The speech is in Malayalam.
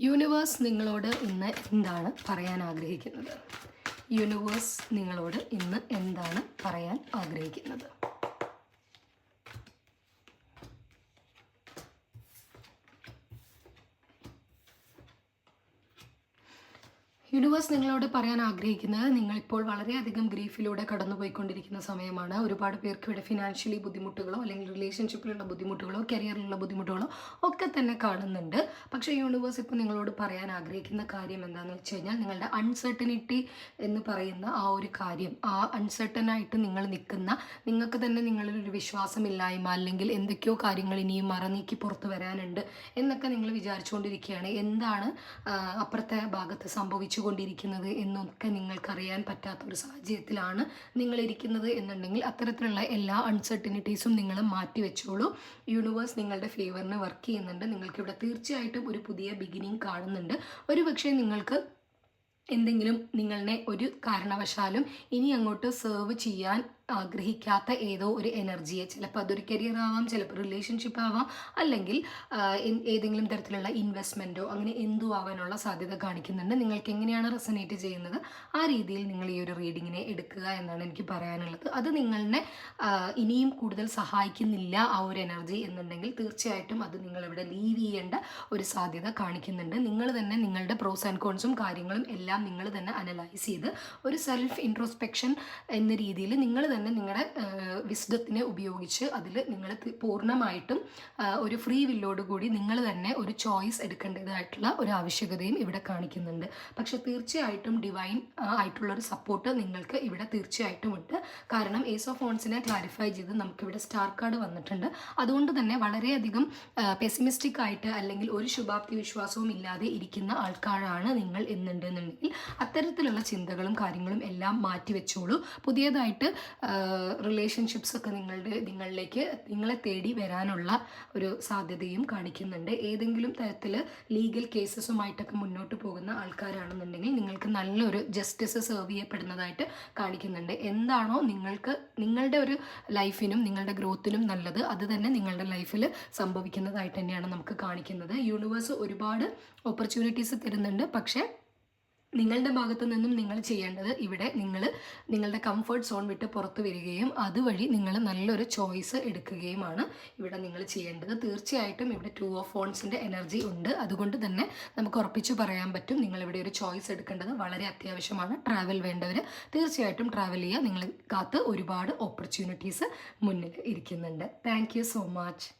യൂണിവേഴ്സ് നിങ്ങളോട് ഇന്ന് എന്താണ് പറയാൻ ആഗ്രഹിക്കുന്നത്? യൂണിവേഴ്സ് നിങ്ങളോട് ഇന്ന് എന്താണ് പറയാൻ ആഗ്രഹിക്കുന്നത്? യൂണിവേഴ്സ് നിങ്ങളോട് പറയാൻ ആഗ്രഹിക്കുന്നത് നിങ്ങളിപ്പോൾ വളരെയധികം ഗ്രീഫിലൂടെ കടന്നുപോയിക്കൊണ്ടിരിക്കുന്ന സമയമാണ്. ഒരുപാട് പേർക്ക് ഇവിടെ ഫിനാൻഷ്യലി ബുദ്ധിമുട്ടുകളോ അല്ലെങ്കിൽ റിലേഷൻഷിപ്പിലുള്ള ബുദ്ധിമുട്ടുകളോ കരിയറിലുള്ള ബുദ്ധിമുട്ടുകളോ ഒക്കെ തന്നെ കാണുന്നുണ്ട്. പക്ഷേ യൂണിവേഴ്സ് ഇപ്പോൾ നിങ്ങളോട് പറയാൻ ആഗ്രഹിക്കുന്ന കാര്യം എന്താണെന്ന് വെച്ച് കഴിഞ്ഞാൽ നിങ്ങളുടെ അൺസർട്ടനിറ്റി എന്ന് പറയുന്ന ആ ഒരു കാര്യം ആ അൺസർട്ടൻ ആയിട്ട് നിങ്ങൾ നിൽക്കുന്ന നിങ്ങൾക്ക് തന്നെ നിങ്ങളിലൊരു വിശ്വാസമില്ലായ്മ അല്ലെങ്കിൽ എന്തൊക്കെയോ കാര്യങ്ങൾ ഇനിയും മറനീക്കി പുറത്ത് വരാനുണ്ട് എന്നൊക്കെ നിങ്ങൾ വിചാരിച്ചുകൊണ്ടിരിക്കുകയാണ്. എന്താണ് അപ്പുറത്തെ ഭാഗത്ത് സംഭവിച്ചുകൊണ്ടിരിക്കുന്നത് എന്നൊക്കെ നിങ്ങൾക്കറിയാൻ പറ്റാത്ത ഒരു സാഹചര്യത്തിലാണ് നിങ്ങൾ ഇരിക്കുന്നത് എന്നുണ്ടെങ്കിൽ അത്തരത്തിലുള്ള എല്ലാ അൺസർട്ടനിറ്റീസും നിങ്ങൾ മാറ്റി വെച്ചോളൂ യൂണിവേഴ്സ് നിങ്ങളുടെ ഫേവറിന് വർക്ക് ചെയ്യുന്നുണ്ട്. നിങ്ങൾക്ക് ഇവിടെ തീർച്ചയായിട്ടും ഒരു പുതിയ ബിഗിനിങ് കാണുന്നുണ്ട്. ഒരു പക്ഷേ നിങ്ങൾക്ക് എന്തെങ്കിലും നിങ്ങളെ ഒരു കാരണവശാലും ഇനി അങ്ങോട്ട് സെർവ് ചെയ്യാൻ ആഗ്രഹിക്കാത്ത ഏതോ ഒരു എനർജിയെ ചിലപ്പോൾ അതൊരു കരിയർ ആവാം ചിലപ്പോൾ റിലേഷൻഷിപ്പ് ആവാം അല്ലെങ്കിൽ ഏതെങ്കിലും തരത്തിലുള്ള ഇൻവെസ്റ്റ്മെന്റോ അങ്ങനെ എന്തു ആവാനുള്ള സാധ്യത കാണിക്കുന്നുണ്ട്. നിങ്ങൾക്ക് എങ്ങനെയാണ് റെസനേറ്റ് ചെയ്യുന്നത്? ആ രീതിയിൽ നിങ്ങൾ ഈ ഒരു റീഡിങ്ങിനെ എടുക്കുക എന്നാണ് എനിക്ക് പറയാനുള്ളത്. അത് നിങ്ങളെ ഇനിയും കൂടുതൽ സഹായിക്കുന്നില്ല ആ ഒരു എനർജി എന്നുണ്ടെങ്കിൽ തീർച്ചയായിട്ടും അത് നിങ്ങളിവിടെ ലീവ് ചെയ്യേണ്ട ഒരു സാധ്യത കാണിക്കുന്നുണ്ട്. നിങ്ങൾ തന്നെ നിങ്ങളുടെ പ്രോസ് ആൻഡ് കോൺസും കാര്യങ്ങളും എല്ലാം നിങ്ങൾ തന്നെ അനലൈസ് ചെയ്ത് ഒരു സെൽഫ് ഇൻട്രോസ്പെക്ഷൻ എന്ന രീതിയിൽ നിങ്ങൾ തന്നെ നിങ്ങളുടെ വിസ്ഡത്തിനെ ഉപയോഗിച്ച് അതിൽ നിങ്ങൾ പൂർണമായിട്ടും ഒരു ഫ്രീ വില്ലോട് കൂടി നിങ്ങൾ തന്നെ ഒരു ചോയ്സ് എടുക്കേണ്ടതായിട്ടുള്ള ഒരു ആവശ്യകതയും ഇവിടെ കാണിക്കുന്നുണ്ട്. പക്ഷെ തീർച്ചയായിട്ടും ഡിവൈൻ ആയിട്ടുള്ള ഒരു സപ്പോർട്ട് നിങ്ങൾക്ക് ഇവിടെ തീർച്ചയായിട്ടും ഉണ്ട്. കാരണം ഏസ് ഓഫ് ഫോൺസിനെ ക്ലാരിഫൈ ചെയ്ത് നമുക്കിവിടെ സ്റ്റാർ കാർഡ് വന്നിട്ടുണ്ട്. അതുകൊണ്ട് തന്നെ വളരെയധികം പെസിമിസ്റ്റിക് ആയിട്ട് അല്ലെങ്കിൽ ഒരു ശുഭാപ്തി വിശ്വാസവും ഇല്ലാതെ ഇരിക്കുന്ന ആൾക്കാരാണ് നിങ്ങൾ എന്നുണ്ടെന്നുണ്ടെങ്കിൽ അത്തരത്തിലുള്ള ചിന്തകളും കാര്യങ്ങളും എല്ലാം മാറ്റി വെച്ചോളൂ. പുതിയതായിട്ട് റിലേഷൻഷിപ്സ് ഒക്കെ നിങ്ങളുടെ നിങ്ങളിലേക്ക് നിങ്ങളെ തേടി വരാനുള്ള ഒരു സാധ്യതയും കാണിക്കുന്നുണ്ട്. ഏതെങ്കിലും തരത്തിൽ ലീഗൽ കേസസുമായിട്ടൊക്കെ മുന്നോട്ട് പോകുന്ന ആൾക്കാരാണെന്നുണ്ടെങ്കിൽ നിങ്ങൾക്ക് നല്ലൊരു ജസ്റ്റിസ് സെർവ് ചെയ്യപ്പെടുന്നതായിട്ട് കാണിക്കുന്നുണ്ട്. എന്താണോ നിങ്ങൾക്ക് നിങ്ങളുടെ ഒരു ലൈഫിനും നിങ്ങളുടെ ഗ്രോത്തിനും നല്ലത്. അത് തന്നെ നിങ്ങളുടെ ലൈഫിൽ സംഭവിക്കുന്നതായിട്ട് തന്നെയാണ് നമുക്ക് കാണിക്കുന്നത്. യൂണിവേഴ്സ് ഒരുപാട് ഓപ്പർച്യൂണിറ്റീസ് തരുന്നുണ്ട്. പക്ഷേ നിങ്ങളുടെ ഭാഗത്തു നിന്നും നിങ്ങൾ ചെയ്യേണ്ടത് ഇവിടെ നിങ്ങൾ നിങ്ങളുടെ കംഫർട്ട് സോൺ വിട്ട് പുറത്ത് വരികയും അതുവഴി നിങ്ങൾ നല്ലൊരു ചോയ്സ് എടുക്കുകയുമാണ് ഇവിടെ നിങ്ങൾ ചെയ്യേണ്ടത്. തീർച്ചയായിട്ടും ഇവിടെ ടു ഓഫ് ഫോൺസിന്റെ എനർജി ഉണ്ട്. അതുകൊണ്ട് തന്നെ നമുക്ക് ഉറപ്പിച്ചു പറയാൻ പറ്റും നിങ്ങൾ ഇവിടെ ഒരു ചോയ്സ് എടുക്കേണ്ടത് വളരെ അത്യാവശ്യമാണ്. ട്രാവൽ വേണ്ടവർ തീർച്ചയായിട്ടും ട്രാവൽ ചെയ്യുക. നിങ്ങൾ കാത്ത് ഒരുപാട് ഓപ്പർച്യൂണിറ്റീസ് മുന്നിൽ ഇരിക്കുന്നുണ്ട്. Thank so much